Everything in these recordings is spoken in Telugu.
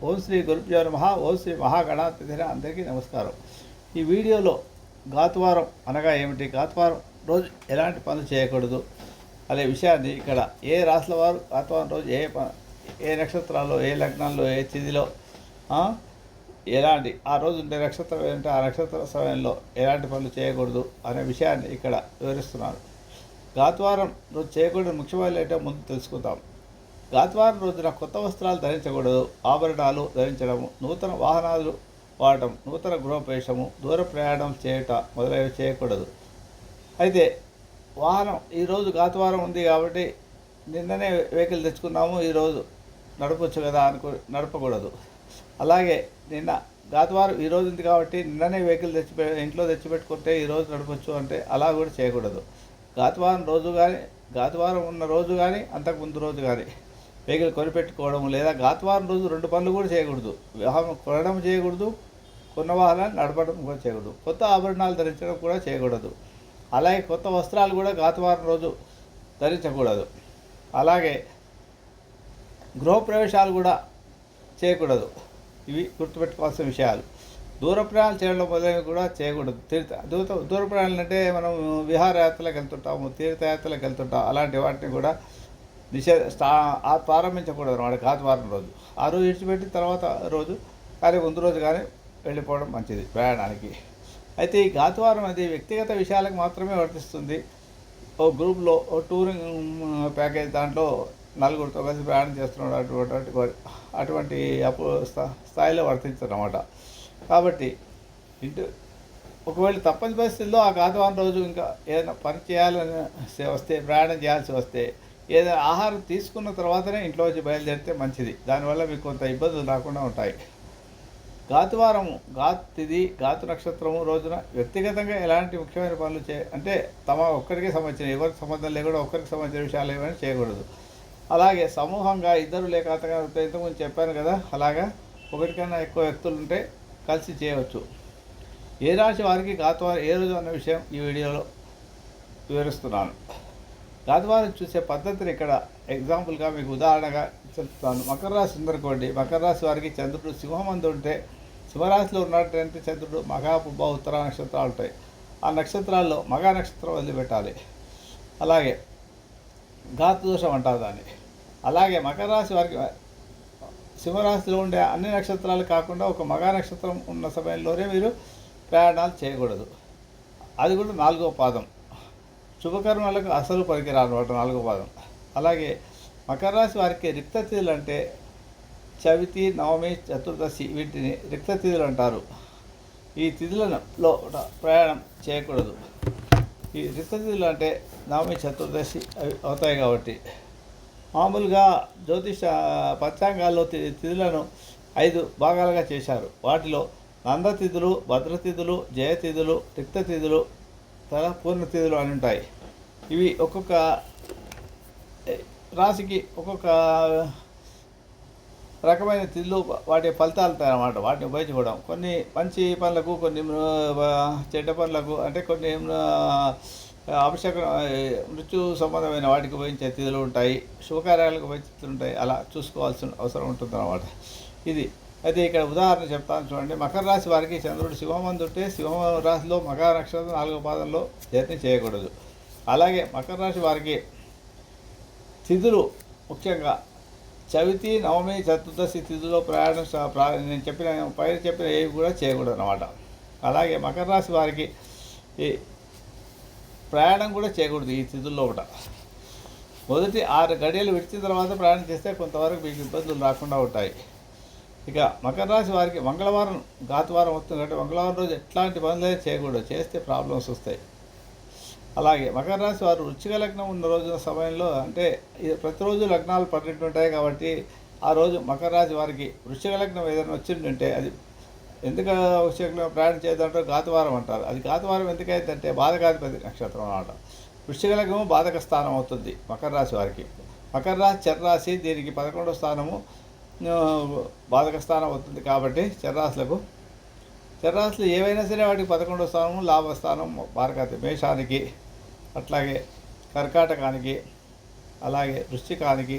ఓం శ్రీ గురుభ్యో నమ ఓం శ్రీ మహాగణాధిపతి అందరికీ నమస్కారం. ఈ వీడియోలో గాతువారం అనగా ఏమిటి? గాతువారం రోజు ఎలాంటి పనులు చేయకూడదు అనే విషయాన్ని ఇక్కడ ఏ రాసుల వారు గాతువారం రోజు ఏ ప- ఏ నక్షత్రాల్లో ఏ లగ్నాల్లో ఏ తిథిలో ఎలాంటి ఆ రోజు ఉండే నక్షత్రం ఏంటంటే ఆ నక్షత్ర సమయంలో ఎలాంటి పనులు చేయకూడదు అనే విషయాన్ని ఇక్కడ వివరిస్తున్నాను గాత్వారం రోజు చేయకూడదు ముఖ్యమైన ఏంటో ముందు తెలుసుకుందాం. గాత్వారం రోజున కొత్త వస్త్రాలు ధరించకూడదు. ఆభరణాలు ధరించడము నూతన వాహనాలు వాడటం నూతన గృహప్రవేశము దూర ప్రయాణం చేయట మొదలైనవి చేయకూడదు. అయితే వాహనం ఈరోజు గాతవారం ఉంది కాబట్టి నిన్ననే వెహికల్ తెచ్చుకున్నాము ఈరోజు నడపచ్చు కదా అనుకో నడపకూడదు. అలాగే నిన్న గాతవారం ఈరోజు ఉంది కాబట్టి నిన్ననే వెహికల్ తెచ్చి ఇంట్లో తెచ్చిపెట్టుకుంటే ఈరోజు నడపచ్చు అంటే అలా కూడా చేయకూడదు. గాతవారం రోజు కానీ గాతవారం ఉన్న రోజు కానీ అంతకుముందు రోజు కానీ వెహికల్ కొనిపెట్టుకోవడం లేదా గాత్వారం రోజు రెండు పనులు కూడా చేయకూడదు. వివాహం కొనడం చేయకూడదు. కొన్న వాహనాన్ని నడపడం కూడా చేయకూడదు. కొత్త ఆభరణాలు ధరించడం కూడా చేయకూడదు. అలాగే కొత్త వస్త్రాలు కూడా గాతవారం రోజు ధరించకూడదు. అలాగే గృహప్రవేశాలు కూడా చేయకూడదు. ఇవి గుర్తుపెట్టుకోవాల్సిన విషయాలు. దూర ప్రయాణాలు చేయడం మొదలైనవి కూడా చేయకూడదు. తీర్థ దూర దూర ప్రయాణాలు అంటే మనం విహారయాత్రలకు వెళ్తుంటాము తీర్థయాత్రలకు వెళ్తుంటాం అలాంటి వాటిని కూడా నిషేధ స్థా ఆ ప్రారంభించకూడదు అన్నమాట గాతవారం రోజు. ఆ రోజు విడిచిపెట్టి తర్వాత రోజు కానీ ముందు రోజు కానీ వెళ్ళిపోవడం మంచిది ప్రయాణానికి. అయితే ఈ ఘాతువారం అది వ్యక్తిగత విషయాలకు మాత్రమే వర్తిస్తుంది. ఓ గ్రూప్లో ఓ టూరింగ్ ప్యాకేజ్ దాంట్లో నలుగురితో కలిసి ప్రయాణం చేస్తున్నాడు అటువంటి అటువంటి అప్పు స్థాయిలో వర్తించదు కాబట్టి ఇంటి ఒకవేళ తప్పని పరిస్థితుల్లో ఆ ఘాతువారం రోజు ఇంకా ఏదైనా పని చేయాలని వస్తే ప్రయాణం చేయాల్సి వస్తే ఏదైనా ఆహారం తీసుకున్న తర్వాతనే ఇంట్లో వచ్చి బయలుదేరితే మంచిది. దానివల్ల మీకు కొంత ఇబ్బందులు రాకుండా ఉంటాయి. గాతువారము గాత్ తిథి గాతు నక్షత్రము రోజున వ్యక్తిగతంగా ఎలాంటి ముఖ్యమైన పనులు చే అంటే తమ ఒక్కరికి సంబంధించిన ఎవరికి సంబంధం లేకుండా ఒక్కరికి సంబంధించిన విషయాలు ఏమైనా చేయకూడదు. అలాగే సమూహంగా ఇద్దరు లేక అంతగా ఇంతకుముందు చెప్పాను కదా అలాగా ఒకటికన్నా ఎక్కువ వ్యక్తులు ఉంటే కలిసి చేయవచ్చు. ఏ రాశి వారికి గాతువారం ఏ రోజు అన్న విషయం ఈ వీడియోలో వివరిస్తున్నాను. గాతువారం చూసే పద్ధతిని ఇక్కడ ఎగ్జాంపుల్గా మీకు ఉదాహరణగా చెప్తాను. మకర రాశి ఉందనుకోండి మకర రాశి వారికి చంద్రుడు సింహమందు ఉంటే సింహరాశిలో ఉన్నటువంటి చంద్రుడు మగా ఉత్తర నక్షత్రాలు ఉంటాయి. ఆ నక్షత్రాల్లో మగ నక్షత్రం వదిలిపెట్టాలి. అలాగే ఘాతు దోషం అంటారు దాన్ని. అలాగే మకర రాశి వారికి సింహరాశిలో ఉండే అన్ని నక్షత్రాలు కాకుండా ఒక మగా నక్షత్రం ఉన్న సమయంలోనే మీరు ప్రయాణాలు చేయకూడదు. అది కూడా నాలుగో పాదం. శుభకర్మలకు అసలు పనికిరాను అనమాట నాలుగో భాగం. అలాగే మకర రాశి వారికి రిక్త తిథులు అంటే చవితి నవమి చతుర్దశి వీటిని రిక్త తిథులు అంటారు. ఈ తిథులలో ప్రయాణం చేయకూడదు. ఈ రిక్త తిథులు అంటే నవమి చతుర్దశి అవి అవుతాయి కాబట్టి. మామూలుగా జ్యోతిష పంచాంగాల్లో తిథులను ఐదు భాగాలుగా చేశారు. వాటిలో నందతిథులు భద్రతిథులు జయతిథులు రిక్తతిథులు తల పూర్ణతిథులు అని ఉంటాయి. ఇవి ఒక్కొక్క రాశికి ఒక్కొక్క రకమైన తిథులు వాటి ఫలితాలు ఉంటాయి అన్నమాట వాటిని ఉపయోగించుకోవడం. కొన్ని మంచి పనులకు కొన్ని చెడ్డ పనులకు అంటే కొన్ని అభిషేక మృత్యు సంబంధమైన వాటికి ఉపయోగించే తిథులు ఉంటాయి. శుభకార్యాలకు ఉపయోగించే ఉంటాయి. అలా చూసుకోవాల్సిన అవసరం ఉంటుంది అన్నమాట ఇది అయితే ఇక్కడ ఉదాహరణ చెప్తాను చూడండి. మకర రాశి వారికి చంద్రుడు శివమందు ఉంటే శివ రాశిలో మకర నక్షత్రం నాలుగో పాదంలో యత్నం చేయకూడదు. అలాగే మకర రాశి వారికి తిథులు ముఖ్యంగా చవితి నవమి చతుర్దశి తిథిలో ప్రయాణం నేను చెప్పిన పైన చెప్పిన ఏవి కూడా చేయకూడదు అనమాట అలాగే మకర రాశి వారికి ఈ ప్రయాణం కూడా చేయకూడదు ఈ తిథుల్లో కూడా. మొదటి ఆరు గడియలు విడిచిన తర్వాత ప్రయాణం చేస్తే కొంతవరకు మీకు ఇబ్బందులు రాకుండా ఉంటాయి. ఇక మకర రాశి వారికి మంగళవారం గాతవారం వస్తుంది కాబట్టి మంగళవారం రోజు ఎట్లాంటి పనులే చేయకూడదు. చేస్తే ప్రాబ్లమ్స్ వస్తాయి. అలాగే మకర రాశి వారు వృచ్చిక లగ్నం ఉన్న రోజున సమయంలో అంటే ఇది ప్రతిరోజు లగ్నాలు పన్నెండు ఉంటాయి కాబట్టి ఆ రోజు మకర రాశి వారికి వృచ్చిక లగ్నం ఏదైనా వచ్చిందంటే అది ఎందుకు వృచ్చిక ప్రయాణం చేద్దామంటే గాతవారం అంటారు. అది గాతవారం ఎందుకైందంటే బాధకాధిపతి నక్షత్రం అనమాట వృశ్చిక లగ్నము బాధక స్థానం అవుతుంది మకర రాశి వారికి. మకర రాశి చర్రాశి దీనికి పదకొండో స్థానము. బాధక స్థానం అవుతుంది కాబట్టి చర్రాశులకు చర్రాశులు ఏవైనా సరే వాటికి పదకొండవ స్థానము లాభస్థానం భారకాతి మేషానికి అట్లాగే కర్కాటకానికి అలాగే వృశ్చికానికి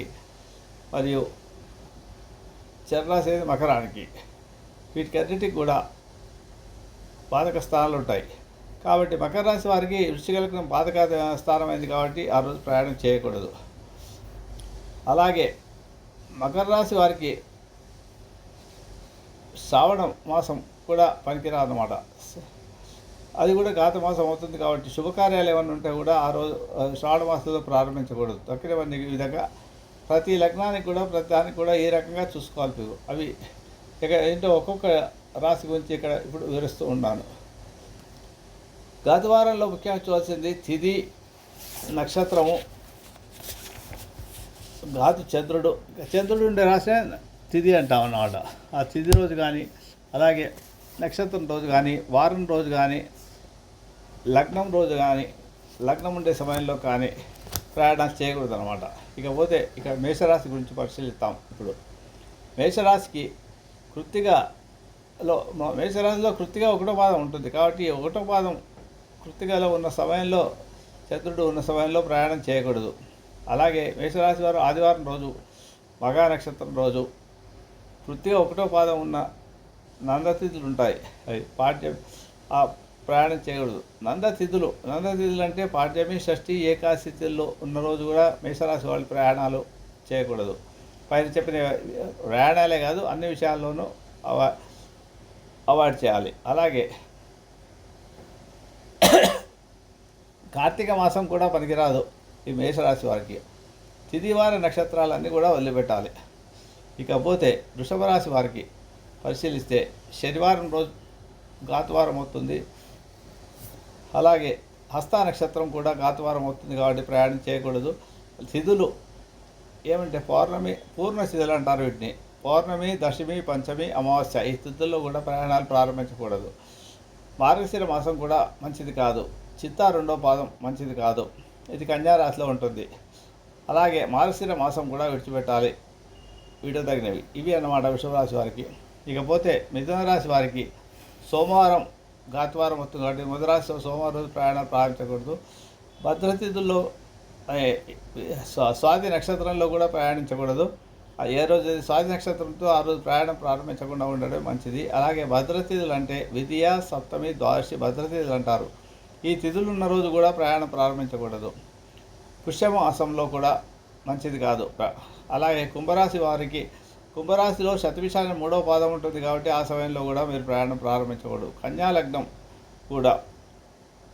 మరియు చర్రాశి అనేది మకరానికి. వీటికన్నిటికి కూడా బాధక స్థానాలు ఉంటాయి. కాబట్టి మకర రాశి వారికి వృశ్చిక బాధక స్థానం అయింది కాబట్టి ఆ రోజు ప్రయాణం చేయకూడదు. అలాగే మకర రాశి వారికి శ్రావణ మాసం కూడా పనికిరాదన్నమాట. అది కూడా గాత మాసం అవుతుంది కాబట్టి శుభకార్యాలు ఏమైనా ఉంటే కూడా ఆ రోజు శ్రావణ మాసంలో ప్రారంభించకూడదు. తక్కిన ఈ విధంగా ప్రతి లగ్నానికి కూడా ప్రతి దానికి కూడా ఏ రకంగా చూసుకోవాలి అవి ఇక ఏంటో ఒక్కొక్క రాశి గురించి ఇక్కడ ఇప్పుడు వివరిస్తూ ఉన్నాను. గత వారంలో ముఖ్యంగా చూడాల్సింది తిది నక్షత్రము ఘాతు చంద్రుడు చంద్రుడు ఉండే రాసే తిథి అంటాం అన్నమాట. ఆ తిథి రోజు కానీ అలాగే నక్షత్రం రోజు కానీ వారం రోజు కానీ లగ్నం రోజు కానీ లగ్నం ఉండే సమయంలో కానీ ప్రయాణం చేయకూడదు అనమాట ఇకపోతే ఇక మేషరాశి గురించి పరిశీలిస్తాం ఇప్పుడు. మేషరాశికి కృత్తికలో మేషరాశిలో కృత్తిగా ఒకటో పాదం ఉంటుంది. కాబట్టి ఒకటో పాదం కృత్తికలో ఉన్న సమయంలో చంద్రుడు ఉన్న సమయంలో ప్రయాణం చేయకూడదు. అలాగే మేషరాశి వారు ఆదివారం రోజు మగా నక్షత్రం రోజు వృత్తిగా ఒకటో పాదం ఉన్న నందతిథులు ఉంటాయి అవి పాఠ్యం ఆ ప్రయాణం చేయకూడదు. నందతిథులు నందతిథులు అంటే పాఠ్యమి షష్ఠి ఏకాదశి తిథుల్లో ఉన్న రోజు కూడా మేషరాశి వాళ్ళు ప్రయాణాలు చేయకూడదు. పైన చెప్పిన ప్రయాణాలే కాదు అన్ని విషయాల్లోనూ అవా అవాయిడ్ చేయాలి. అలాగే కార్తీక మాసం కూడా పనికిరాదు. ఈ మేషరాశి వారికి. తిదివార నక్షత్రాలన్నీ కూడా వదిలిపెట్టాలి. ఇకపోతే వృషభ రాశి వారికి పరిశీలిస్తే శనివారం రోజు గాతవారం అవుతుంది. అలాగే హస్త నక్షత్రం కూడా గాతవారం అవుతుంది కాబట్టి ప్రయాణం చేయకూడదు. తిథులు ఏమంటే పౌర్ణమి పూర్ణ తిథులు అంటారు వీటిని. పౌర్ణమి దశమి పంచమి అమావాస్య ఈ తిథుల్లో కూడా ప్రయాణాలు ప్రారంభించకూడదు. మార్గశిర మాసం కూడా మంచిది కాదు. చిత్త రెండో పాదం మంచిది కాదు. ఇది కన్యారాశిలో ఉంటుంది. అలాగే మార్గశిర మాసం కూడా విడిచిపెట్టాలి. వీడదగినవి ఇవి అన్నమాట వృషభరాశి వారికి. ఇకపోతే మిథున రాశి వారికి సోమవారం ఘాతవారం వస్తుంది కాబట్టి మిథున సోమవారం రోజు ప్రయాణం ప్రారంభించకూడదు. భద్రతిథుల్లో స్వాతి నక్షత్రంలో కూడా ప్రయాణించకూడదు. ఏ రోజు స్వాతి నక్షత్రంతో ఆ రోజు ప్రయాణం ప్రారంభించకుండా ఉండడం మంచిది. అలాగే భద్రతిథులు అంటే విద్య సప్తమి ద్వాదశి భద్రతిథులు అంటారు. ఈ తిథులు ఉన్న రోజు కూడా ప్రయాణం ప్రారంభించకూడదు. పుష్యమాసంలో కూడా మంచిది కాదు. అలాగే కుంభరాశి వారికి కుంభరాశిలో శతవిషాన్ని మూడవ పాదం ఉంటుంది కాబట్టి ఆ సమయంలో కూడా మీరు ప్రయాణం ప్రారంభించకూడదు. కన్యాలగ్నం కూడా.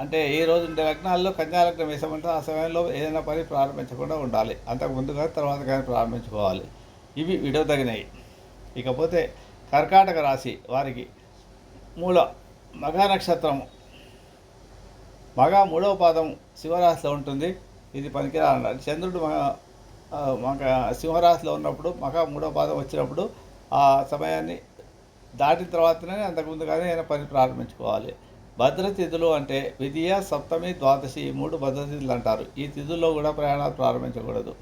అంటే ఈ రోజు ఉండే లగ్నాల్లో కన్యాలగ్నం వేసామంటే ఆ సమయంలో ఏదైనా పని ప్రారంభించకుండా ఉండాలి. అంతకు ముందుగా తర్వాత కానీ ప్రారంభించుకోవాలి. ఇవి విడవదగినవి. ఇకపోతే కర్కాటక రాశి వారికి మూల మఘ నక్షత్రం మగ మూడవ పాదం శివరాశిలో ఉంటుంది. ఇది పనికిరాలన్నారు చంద్రుడు మగ సింహరాశిలో ఉన్నప్పుడు మగ మూడవ పాదం వచ్చినప్పుడు ఆ సమయాన్ని దాటిన తర్వాతనే అంతకుముందుగానే ఆయన పని ప్రారంభించుకోవాలి. భద్రతిథులు అంటే విద్య సప్తమి ద్వాదశి ఈ మూడు భద్రతిథులు అంటారు. ఈ తిథుల్లో కూడా ప్రయాణాలు ప్రారంభించకూడదు.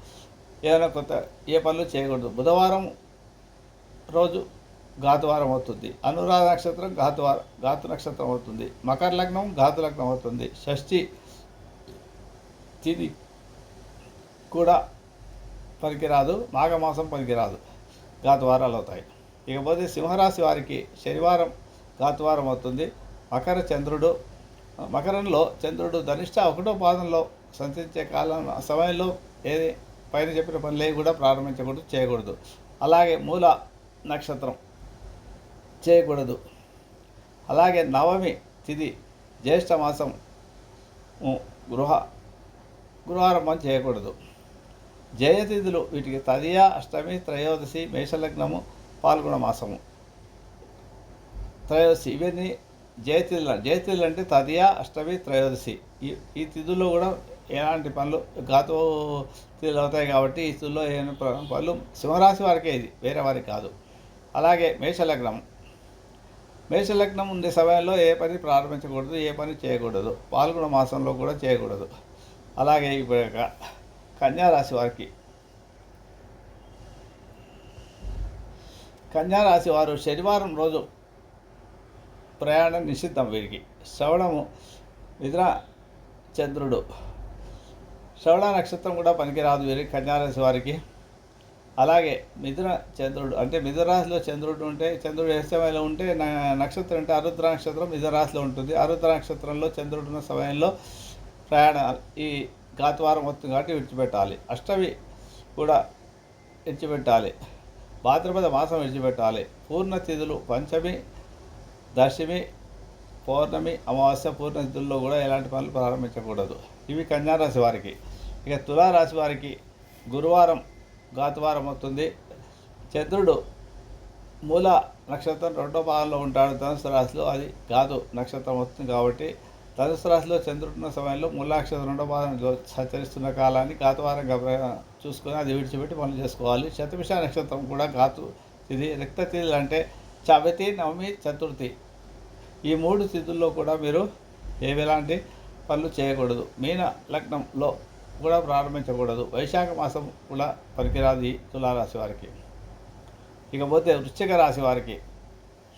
ఏదైనా కొత్త ఏ పనులు చేయకూడదు. బుధవారం రోజు ఘాతువారం అవుతుంది. అనురాధ నక్షత్రం ఘాతువార ఘాతు నక్షత్రం అవుతుంది. మకర లగ్నం ఘాతు లగ్నం అవుతుంది. షష్ఠి తిది కూడా పనికిరాదు. మాఘమాసం పనికిరాదు. ఘాతువారాలు అవుతాయి. ఇకపోతే సింహరాశి వారికి శనివారం ఘాతువారం అవుతుంది. మకర చంద్రుడు మకరంలో చంద్రుడు ధనిష్ట ఒకటో పాదంలో సంచరించే కాలం సమయంలో ఏది పైన చెప్పిన పనులే కూడా ప్రారంభించకూడదు చేయకూడదు. అలాగే మూల నక్షత్రం చేయకూడదు. అలాగే నవమి తిథి జ్యేష్ఠ మాసం గృహ గృహారంభం చేయకూడదు. జయతిథులు వీటికి తదియ అష్టమి త్రయోదశి మేషలగ్నము పాల్గొన మాసము. త్రయోదశి ఇవన్నీ జయతిథులు జయతిథులు అంటే తదియ అష్టమి త్రయోదశి. ఈ ఈ తిథుల్లో కూడా ఎలాంటి పనులు గాతో తిథులు అవుతాయి కాబట్టి ఈ తిథుల్లో ఏమైనా పనులు సింహరాశి వారికే ఇది వేరే వారికి కాదు. అలాగే మేషలగ్నం మేషలగ్నం ఉండే సమయంలో ఏ పని ప్రారంభించకూడదు ఏ పని చేయకూడదు. పాల్గొన మాసంలో కూడా చేయకూడదు. అలాగే ఇప్పుడు కన్యారాశి వారికి. కన్యారాశి వారు శనివారం రోజు ప్రయాణం నిషిద్ధం వీరికి. శ్రవణము నిద్ర చంద్రుడు. శ్రవణ నక్షత్రం కూడా పనికిరాదు వీరికి కన్యారాశి వారికి. అలాగే మిథున చంద్రుడు అంటే మిథురాశిలో చంద్రుడు ఉంటే చంద్రుడు ఏ సమయంలో ఉంటే నక్షత్రం అంటే అరుద్ర నక్షత్రం మిథురాశిలో ఉంటుంది. అరుద్ర నక్షత్రంలో చంద్రుడు ఉన్న సమయంలో ప్రయాణ ఈ గాతవారం వస్తుంది కాబట్టి విడిచిపెట్టాలి. అష్టమి కూడా విడిచిపెట్టాలి. భాద్రపద మాసం విడిచిపెట్టాలి. పూర్ణతిథులు పంచమి దశమి పౌర్ణమి అమావాస్య పూర్ణతిథుల్లో కూడా ఎలాంటి పనులు ప్రారంభించకూడదు. ఇవి కన్యారాశి వారికి. ఇక తులారాశి వారికి గురువారం గాతువారం అవుతుంది. చంద్రుడు మూల నక్షత్రం రెండో భాగంలో ఉంటాడు. ధనుసు రాశిలో అది గాదు నక్షత్రం వస్తుంది కాబట్టి ధనుసు రాశిలో చంద్రుడున్న సమయంలో మూల నక్షత్రం రెండో భాగంలో సంచరిస్తున్న కాలాన్ని గాతువారంగా చూసుకొని అది విడిచిపెట్టి పనులు చేసుకోవాలి. శతభిష నక్షత్రం కూడా గాతు ఇది రక్త తిథులు అంటే చవితి నవమి చతుర్థి. ఈ మూడు తిథుల్లో కూడా మీరు ఏవి ఎలాంటి పనులు చేయకూడదు. మీన లగ్నంలో కూడా ప్రారంభించకూడదు. వైశాఖ మాసం కూడా పనికిరాది తులారాశి వారికి. ఇకపోతే వృశ్చిక రాశి వారికి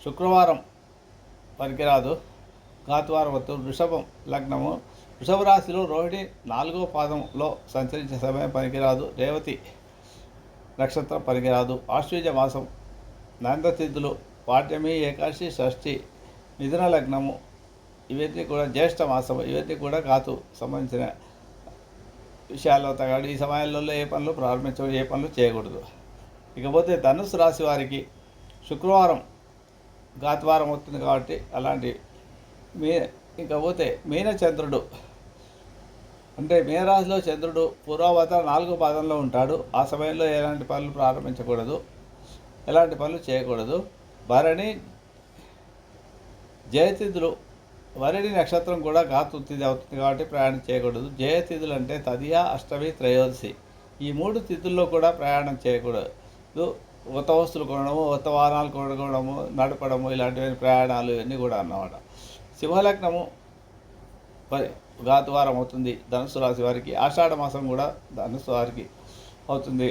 శుక్రవారం పనికిరాదు. ఘాతువారం వద్దు. వృషభం లగ్నము. వృషభ రాశిలో రోహిణి నాలుగో పాదంలో సంచరించే సమయం పనికిరాదు. రేవతి నక్షత్రం పనికిరాదు. ఆశ్వీజ మాసం. నందతిథులు పాఠ్యమి ఏకాదశి షష్ఠి మిథున లగ్నము. ఇవన్నీ కూడా జ్యేష్ఠ మాసం ఇవన్నీ కూడా కాతు సంబంధించిన విషయాల్లో తగాడు ఈ సమయాలలో ఏ పనులు ప్రారంభించకూడదు ఏ పనులు చేయకూడదు. ఇకపోతే ధనుసు రాశి వారికి శుక్రవారం గాత్వారం అవుతుంది కాబట్టి అలాంటి మీ ఇకపోతే మీనచంద్రుడు అంటే మీనరాశిలో చంద్రుడు పూర్వవత నాలుగో పాదంలో ఉంటాడు. ఆ సమయంలో ఎలాంటి పనులు ప్రారంభించకూడదు ఎలాంటి పనులు చేయకూడదు. భరణి జయతిథులు వరిడి నక్షత్రం కూడా ఘాతుతిథి అవుతుంది కాబట్టి ప్రయాణం చేయకూడదు. జయతిథులు అంటే తదియా అష్టమి త్రయోదశి. ఈ మూడు తిథుల్లో కూడా ప్రయాణం చేయకూడదు. కొత్త వస్తువులు కొనడము కొత్త వాహనాలు కొనడము నడపడము ఇలాంటివి ప్రయాణాలు ఇవన్నీ కూడా అన్నమాట. సింహలగ్నము ఘాతువారం అవుతుంది ధనుసు రాశి వారికి. ఆషాఢ మాసం కూడా ధనుసు వారికి అవుతుంది.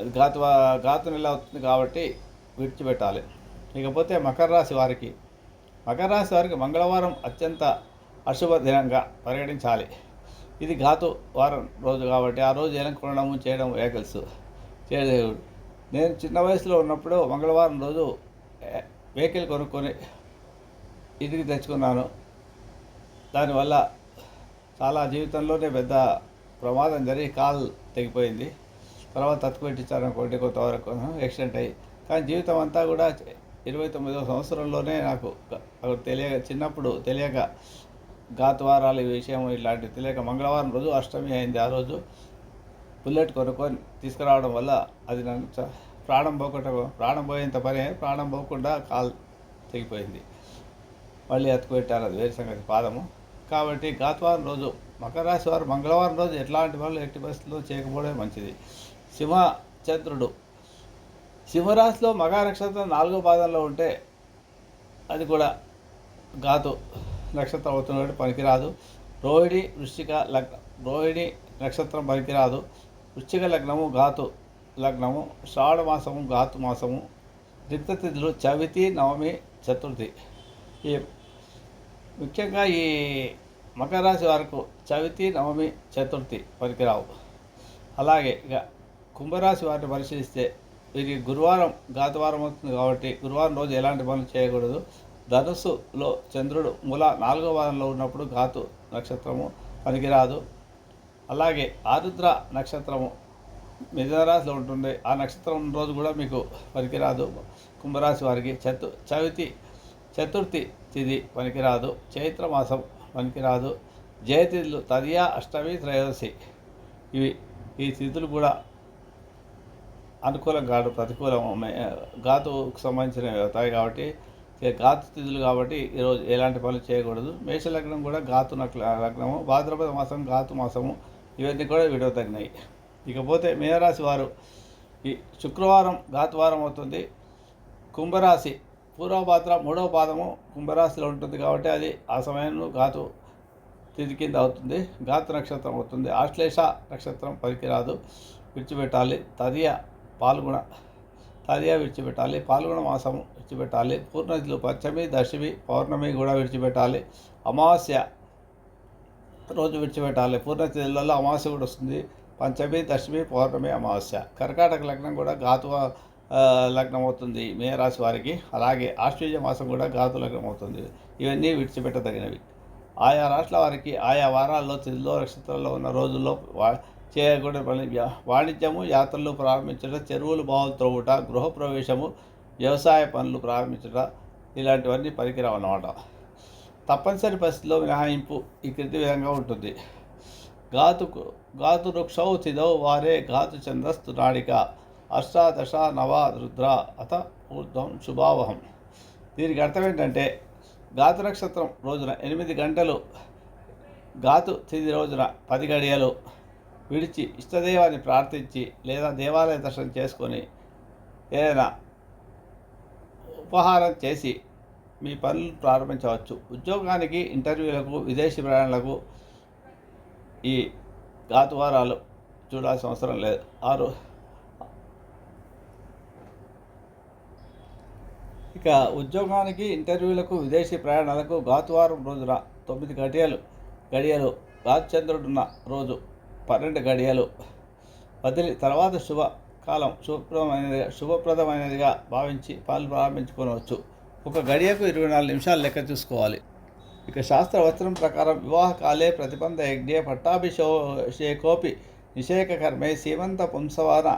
అది ఘాతు ఘాతు నెల అవుతుంది కాబట్టి విడిచిపెట్టాలి. ఇకపోతే మకర రాశి వారికి మకర రాశి వారికి మంగళవారం అత్యంత అశుభ దినంగా పరిగణించాలి. ఇది ఘాతు వారం రోజు కాబట్టి ఆ రోజు ఏలం కొనడము చేయడం వెహికల్స్ చేయదేవుడు నేను చిన్న వయసులో ఉన్నప్పుడు మంగళవారం రోజు వెహికల్ కొనుక్కొని ఇంటికి తెచ్చుకున్నాను. దానివల్ల చాలా జీవితంలోనే పెద్ద ప్రమాదం జరిగి కాలు తెగిపోయింది. తర్వాత తత్తుకు పెట్టించారు కొంతవరకు యాక్సిడెంట్ అయ్యి. కానీ జీవితం అంతా కూడా ఇరవై తొమ్మిదవ సంవత్సరంలోనే నాకు తెలియక చిన్నప్పుడు తెలియక ఘాతువారాలు విషయం ఇలాంటివి తెలియక మంగళవారం రోజు అష్టమి అయింది. ఆ రోజు బుల్లెట్ కొనుక్కొని తీసుకురావడం వల్ల అది నన్ను ప్రాణం పోకుండా ప్రాణం పోయేంత పని ప్రాణం పోకుండా కాలు తెగిపోయింది. మళ్ళీ ఎత్తుకుపెట్టారు అది వేరే సంగతి పాదము. కాబట్టి గాత్వారం రోజు మకర రాశి వారు మంగళవారం రోజు ఎట్లాంటి వాళ్ళు ఎట్టి పరిస్థితుల్లో చేయకపోవడమే మంచిది. సింహ చంద్రుడు సింహరాశిలో మగ నక్షత్రం నాలుగో పాదంలో ఉంటే అది కూడా ఘాతు నక్షత్రం అవుతున్నట్టు పనికిరాదు. రోహిణి వృశ్చిక లగ్నం రోహిణి నక్షత్రం పనికిరాదు. వృశ్చిక లగ్నము ఘాతు లగ్నము శ్రావణ మాసము ఘాతు మాసము రిక్తతిథులు చవితి నవమి చతుర్థి. ఈ ముఖ్యంగా ఈ మకర రాశి వరకు చవితి నవమి చతుర్థి పనికిరావు. అలాగే ఇక కుంభరాశి వారిని పరిశీలిస్తే ఇది గురువారం గాతవారం అవుతుంది కాబట్టి గురువారం రోజు ఎలాంటి పనులు చేయకూడదు. ధనుస్సులో చంద్రుడు మూల నాలుగో వారంలో ఉన్నప్పుడు ఘాతు నక్షత్రము పనికిరాదు. అలాగే ఆరుద్ర నక్షత్రము మిథునరాశిలో ఉంటుంది. ఆ నక్షత్రం రోజు కూడా మీకు పనికిరాదు. కుంభరాశి వారికి చతు చవితి చతుర్థి తిథి పనికిరాదు. చైత్ర మాసం పనికిరాదు. జయతిథులు తదియా అష్టమి త్రయోదశి. ఇవి ఈ తిథులు కూడా అనుకూలం కాదు ప్రతికూలం ఘాతుకు సంబంధించినవి అవుతాయి కాబట్టి ఘాతు తిథులు కాబట్టి ఈరోజు ఎలాంటి పనులు చేయకూడదు. మేష లగ్నం కూడా ఘాతు లగ్నము. భాద్రపద మాసం ఘాతు మాసము. ఇవన్నీ కూడా విడవతగినాయి ఇకపోతే మీనరాశి వారు ఈ శుక్రవారం ఘాతువారం అవుతుంది. కుంభరాశి పూర్వపాత్ర మూడవ పాదము కుంభరాశిలో ఉంటుంది కాబట్టి అది ఆ సమయంలో ఘాతు తిథి కింద అవుతుంది. ఘాతు నక్షత్రం అవుతుంది. ఆశ్లేష నక్షత్రం పనికిరాదు. విడిచిపెట్టాలి. తదియ పాల్గొన తదియ విడిచిపెట్టాలి పాల్గొన మాసం విడిచిపెట్టాలి పూర్ణజులు పంచమి దశమి పౌర్ణమి కూడా విడిచిపెట్టాలి అమావాస్య రోజు విడిచిపెట్టాలి పూర్ణతిథులలో అమావాస్య కూడా వస్తుంది పంచమి దశమి పౌర్ణమి అమావాస్య. కర్కాటక లగ్నం కూడా ఘాతు లగ్నం అవుతుంది మేరాశి వారికి. అలాగే ఆశ్వీజ మాసం కూడా ఘాతు లగ్నం అవుతుంది. ఇవన్నీ విడిచిపెట్టదగినవి. ఆయా రాష్ట్రాల వారికి ఆయా వారాల్లో తిథిలో నక్షత్రాల్లో ఉన్న రోజుల్లో చేయకూడని పని వాణిజ్యము యాత్రలు ప్రారంభించట చెరువులు బావులు త్రవ్వుట గృహప్రవేశము వ్యవసాయ పనులు ప్రారంభించట ఇలాంటివన్నీ పనికిరావు అన్నమాట తప్పనిసరి పరిస్థితిలో మినహాయింపు ఈ క్రింది విధంగా ఉంటుంది. ఘాతుకు ఘాతు వృక్షౌ తిదౌ వారే ఘాతు చంద్రస్తు నాడిక అష్టాదశ నవ రుద్ర అత ఊర్ధ్వం శుభావహం. దీనికి అర్థం ఏంటంటే ఘాతు నక్షత్రం రోజున ఎనిమిది గంటలు ఘాతు తిది రోజున పది గడియలు విడిచి ఇష్టదేవాన్ని ప్రార్థించి లేదా దేవాలయ దర్శనం చేసుకొని ఏదైనా ఉపహారం చేసి మీ పనులు ప్రారంభించవచ్చు. ఉద్యోగానికి ఇంటర్వ్యూలకు విదేశీ ప్రయాణాలకు ఈ గాతువారాలు చూడాల్సిన అవసరం లేదు. ఆరు ఇక ఉద్యోగానికి ఇంటర్వ్యూలకు విదేశీ ప్రయాణాలకు గాతువారం రోజున తొమ్మిది గడియలు గడియలు రాజచంద్రుడున్న రోజు పన్నెండు గడియలు. వదిలి తర్వాత శుభ కాలం శుభ్రమైనదిగా శుభప్రదమైనదిగా భావించి పాలు ప్రారంభించుకోవచ్చు. ఒక గడియకు ఇరవై నాలుగు నిమిషాలు లెక్క చూసుకోవాలి. ఇక శాస్త్ర వచనం ప్రకారం వివాహకాలే ప్రతిబంధ యజ్ఞే పట్టాభిషేకోపి నిషేక కర్మే సీమంత పుంసవన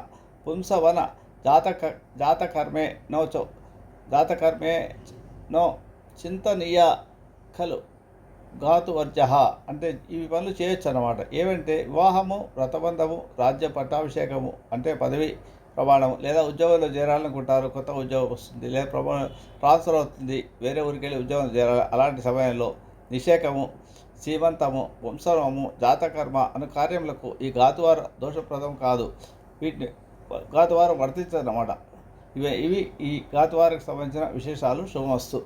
పుంసవన జాతక జాతకర్మే నో చౌ జాతకర్మే నో చింతనీయ ఖలు. ఘాతువర్జ అంటే ఇవి పనులు చేయొచ్చు అన్నమాట ఏమంటే వివాహము వ్రతబంధము రాజ్య పట్టాభిషేకము అంటే పదవి ప్రమాణం లేదా ఉద్యోగంలో చేరాలనుకుంటారు కొత్త ఉద్యోగం వస్తుంది లేదా ప్రమా ట్రాన్స్ఫర్ అవుతుంది వేరే ఊరికి వెళ్ళి ఉద్యోగం చేరాలి. అలాంటి సమయంలో నిషేకము సీమంతము వంశనము జాతకర్మ అను కార్యములకు ఈ ఘాతువారం దోషప్రదం కాదు. వీటిని ఘాతువారం వర్తించదన్నమాట. ఇవి ఇవి ఈ ఘాతువారికి సంబంధించిన విశేషాలు శుభమస్తు